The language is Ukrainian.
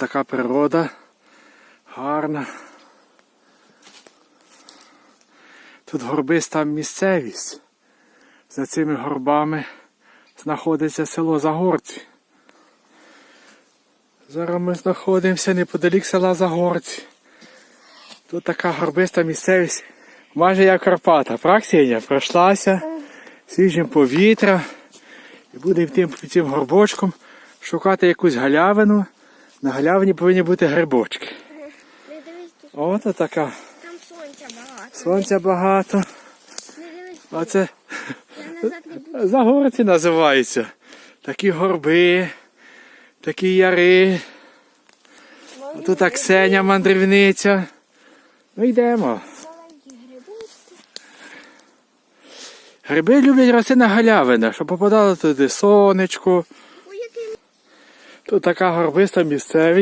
така природа. Гарна. Тут горбиста місцевість. За цими горбами знаходиться село Загорці. Зараз ми знаходимося неподалік села Загорці. Тут така горбиста місцевість, майже як Карпата. Праксія пройшлася свіжим повітря. І будемо тим, цим горбочком шукати якусь галявину. На галявині повинні бути грибочки. От така. там сонця багато. Сонця багато. Не буду. Загорці називаються. Такі горби, такі яри. А тут Аксеня мандрівниця. Ну йдемо. Гриби люблять рости на галявинах, щоб попадало туди сонечко. Така горбиста місцевість.